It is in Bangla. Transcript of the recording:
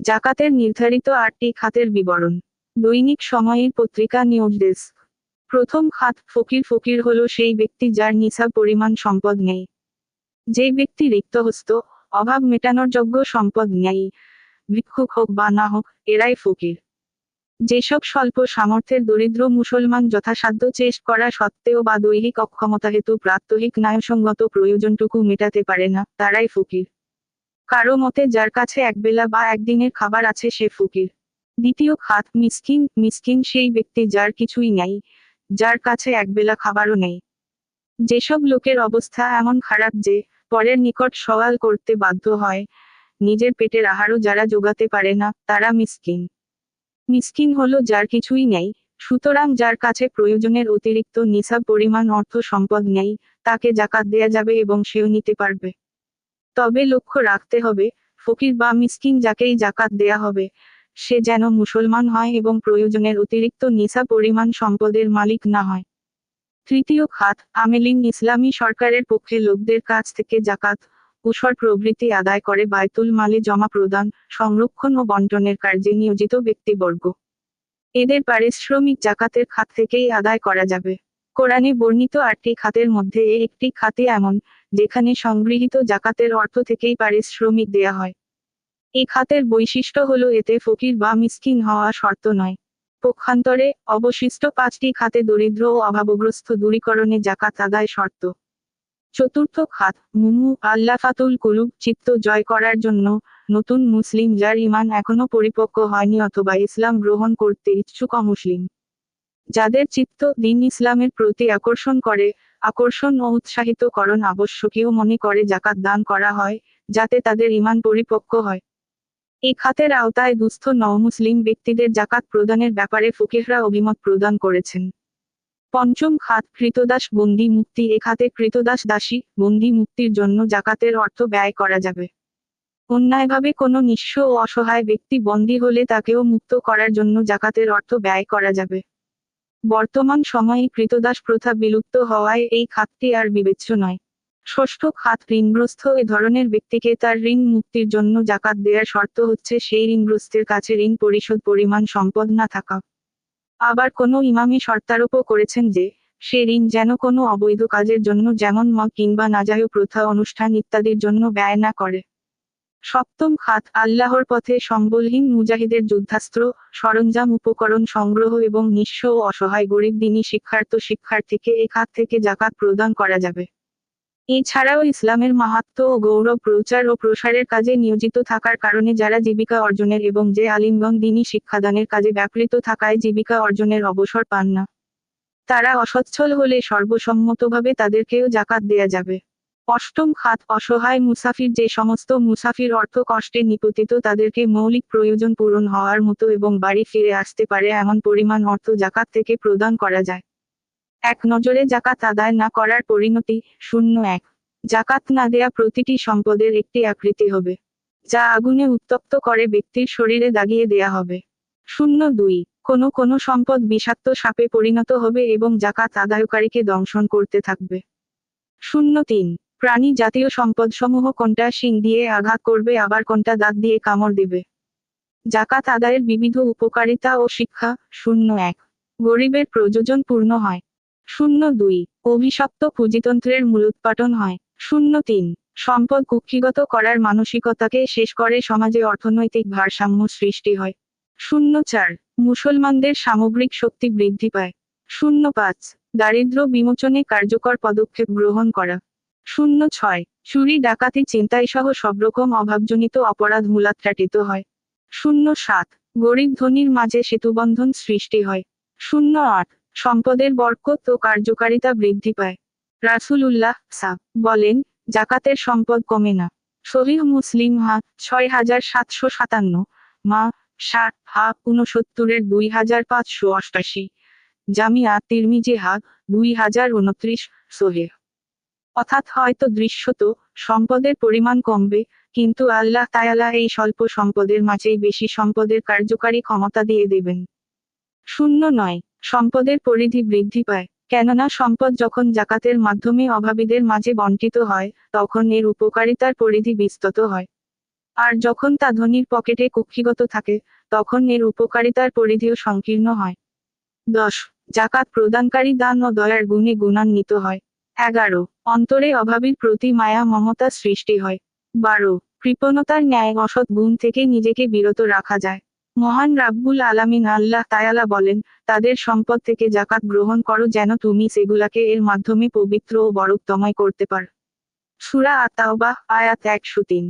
জাকাতের নির্ধারিত আটটি খাতের বিবরণ। দৈনিক সময়ের পত্রিকা নিউজ ডেস্ক। প্রথম খাত ফকির ফকির হলো সেই ব্যক্তি যার নিসাব পরিমাণ সম্পদ নেই। যে ব্যক্তি রিক্তহস্ত, অভাব মেটানোর যোগ্য সম্পদ নেই, ভিক্ষুক হোক বা না হোক, এরাই ফকির। যেসব স্বল্প সামর্থ্যের দরিদ্র মুসলমান যথাসাধ্য চেষ্টা করা সত্ত্বেও বা দৈহিক অক্ষমতা হেতু প্রাত্যহিক ন্যায়সঙ্গত প্রয়োজনটুকু মেটাতে পারে না, তারাই ফকির। কারও মতে যার কাছে একবেলা বা একদিনের খাবার আছে সে ফকির। দ্বিতীয়, খাত, মিসকিন মিসকিন সেই ব্যক্তি যার কিছুই নেই, যার কাছে একবেলা খাবারও নেই। যেসব লোকের অবস্থা এমন খারাপ যে, পরের নিকট সওয়াল করতে বাধ্য হয়, নিজের পেটের আহারও যারা যোগাতে পারে না, তারা মিসকিন। মিসকিন হলো যার কিছুই নেই, সুতরাং যার কাছে প্রয়োজনের অতিরিক্ত নিসাব পরিমাণ অর্থ সম্পদ নেই, তাকে জাকাত দেয়া যাবে এবং সেও নিতে পারবে। তবে লক্ষ্য রাখতে হবে, ফকির বা মিসকিন যাকেই জাকাত দেয়া হবে, সে যেন মুসলমান হয় এবং প্রয়োজনের অতিরিক্ত নিসা পরিমাণ সম্পদের মালিক না হয়। তৃতীয় খাত, আমেলিন ইসলামী সরকারের পক্ষে লোকদের কাছ থেকে জাকাত উসর প্রভৃতি আদায় করে বায়তুল মালে জমা প্রদান, সংরক্ষণ ও বন্টনের কার্যে নিয়োজিত ব্যক্তিবর্গ। এদের পারিশ্রমিক জাকাতের খাত থেকেই আদায় করা যাবে। কোরআনে বর্ণিত আটটি খাতের মধ্যে এ একটি খাতে এমন, যেখানে সংগৃহীত জাকাতের অর্থ থেকেই পারিশ্রমিক দেয়া হয়। এই খাতের বৈশিষ্ট্য হলো এতে ফকির বা মিসকিন হওয়া শর্ত নয়। পক্ষান্তরে অবশিষ্ট পাঁচটি খাতে দরিদ্র ও অভাবগ্রস্ত দূরীকরণে জাকাত আদায় শর্ত। চতুর্থ খাত, মুমু, আল্লাফাতুল কুলুব, চিত্ত জয় করার জন্য নতুন মুসলিম যার ইমান এখনও পরিপক্ক হয়নি অথবা ইসলাম গ্রহণ করতে ইচ্ছুক অমুসলিম। যাদের চিত্ত দিন ইসলামের প্রতি আকর্ষণ করে, আকর্ষণ ও উৎসাহিতকরণ আবশ্যকীয় মনে করে জাকাত দান করা হয়, যাতে তাদের ইমান পরিপক্ক হয়। এই খাতের আওতায় দুস্থ নওমুসলিম ব্যক্তিদের জাকাত প্রদানের ব্যাপারে ফকিহরা অভিমত প্রদান করেছেন। পঞ্চম খাত, কৃতদাস বন্দি মুক্তি। এ খাতে কৃতদাস দাসী, বন্দি মুক্তির জন্য জাকাতের অর্থ ব্যয় করা যাবে। অন্যায়ভাবে কোনো নিঃস্ব ও অসহায় ব্যক্তি বন্দী হলে তাকেও মুক্ত করার জন্য জাকাতের অর্থ ব্যয় করা যাবে। বর্তমান সময়ে কৃতদাস প্রথা বিলুপ্ত হওয়ায় এই খাতটি আর বিবেচ্য নয়। ষষ্ঠ খাত ঋণগ্রস্ত এ ধরনের ব্যক্তিকে তার ঋণ মুক্তির জন্য জাকাত দেওয়ার শর্ত হচ্ছে সেই ঋণগ্রস্তের কাছে ঋণ পরিশোধ পরিমাণ সম্পদ না থাকা। আবার কোনো ইমামি শর্তারোপ করেছেন যে, সে ঋণ যেন কোনো অবৈধ কাজের জন্য যেমন মগ কিংবা নাজায় প্রথা, অনুষ্ঠান ইত্যাদির জন্য ব্যয় না করে। সপ্তম খাত আল্লাহর পথে সম্বলহীন মুজাহিদের যুদ্ধাস্ত্র, সরঞ্জাম উপকরণ সংগ্রহ এবং নিঃস্ব ও অসহায় গরিব দিনী শিক্ষার্থ শিক্ষার্থীকে এ খাত থেকে জাকাত প্রদান করা যাবে। এছাড়াও ইসলামের মাহাত্ম ও গৌরব প্রচার ও প্রসারের কাজে নিয়োজিত থাকার কারণে যারা জীবিকা অর্জনের এবং যে আলিমগণ দিনী শিক্ষাদানের কাজে ব্যাপৃত থাকায় জীবিকা অর্জনের অবসর পান না। তারা অসচ্ছল হলে সর্বসম্মতভাবে তাদেরকেও জাকাত দেয়া যাবে। অষ্টম খাত অসহায় মুসাফির যে সমস্ত মুসাফির অর্থ কষ্টে নিপতিত তাদেরকে মৌলিক প্রয়োজন পূরণ হওয়ার মতো এবং বাড়ি ফিরে আসতে পারে এমন পরিমাণ অর্থ জাকাত থেকে প্রদান করা যায়। এক নজরে জাকাত আদায় না করার পরিণতি শূন্য এক। জাকাত না দেয়া প্রতিটি সম্পদের একটি আকৃতি হবে, যা আগুনে উত্তপ্ত করে ব্যক্তির শরীরে দাগিয়ে দেয়া হবে। শূন্য দুই। কোনো কোনো সম্পদ বিষাক্ত সাপে পরিণত হবে এবং জাকাত আদায়কারীকে দংশন করতে থাকবে। শূন্য তিন। প্রাণী জাতীয় সম্পদসমূহ কোনটা শিং দিয়ে আঘাত করবে, আবার কোনটা দাঁত দিয়ে কামড় দেবে? জাকাত আদায়ের বিবিধ উপকারিতা ও শিক্ষা, শূন্য এক। গরিবের প্রযোজন পূর্ণ হয়। শূন্য দুই। অভিশপ্ত পুঁজিতন্ত্রের মূলোৎপাটন হয়। শূন্য তিন। সম্পদ কুক্ষিগত করার মানসিকতাকে শেষ করে সমাজে অর্থনৈতিক ভারসাম্য সৃষ্টি হয়। শূন্য চার। মুসলমানদের সামগ্রিক শক্তি বৃদ্ধি পায়। শূন্য পাঁচ। দারিদ্র বিমোচনে কার্যকর পদক্ষেপ গ্রহণ করা। শূন্য ছয়, চুরি, ডাকাতি চিন্তাই সহ সবরকম অভাবজনিত অপরাধ মূলাত্রাটিত হয়। শূন্য সাত, গরিব ধনির মাঝে সেতুবন্ধন সৃষ্টি হয়। শূন্য আট, সম্পদের বরকত ও কার্যকারিতা বৃদ্ধি পায়। রাসুল উল্লাহ সাহ, বলেন, জাকাতের সম্পদ কমে না। শহীদ মুসলিম হা, ছয় হাজার সাতশো সাতান্ন, মা, ষাট, হা উনসত্তরের দুই হাজার পাঁচশো অষ্টাশি। জামিয়া তিরমিজে হা, দুই হাজার উনত্রিশ সোহে অর্থাৎ হয়তো দৃশ্যত সম্পদের পরিমাণ কমবে, কিন্তু আল্লাহ তায়ালা এই স্বল্প সম্পদের মাঝেই বেশি সম্পদের কার্যকারী ক্ষমতা দিয়ে দেবেন। শূন্য নয়, সম্পদের পরিধি বৃদ্ধি পায়, কেননা সম্পদ যখন জাকাতের মাধ্যমে অভাবীদের মাঝে বন্টিত হয়, তখন এর উপকারিতার পরিধি বিস্তত হয়। আর যখন তা ধনির পকেটে কুক্ষিগত থাকে, তখন এর উপকারিতার পরিধিও সংকীর্ণ হয়। দশ, জাকাত প্রদানকারী দান ও দয়ার গুণে গুণান্বিত হয়। এগারো, অন্তরে অভাবের প্রতি মায়া মমতা সৃষ্টি হয়। বারো, কৃপণতার ন্যায় অসৎ গুণ থেকে নিজেকে বিরত রাখা যায়। মহান রাব্বুল আলামিন আল্লাহ তায়ালা বলেন, তাদের সম্পদ থেকে জাকাত গ্রহণ করো যেন তুমি সেগুলাকে এর মাধ্যমে পবিত্র ও বরকতময় করতে পার। সুরা আতাওবা আয়াত একশো তিন।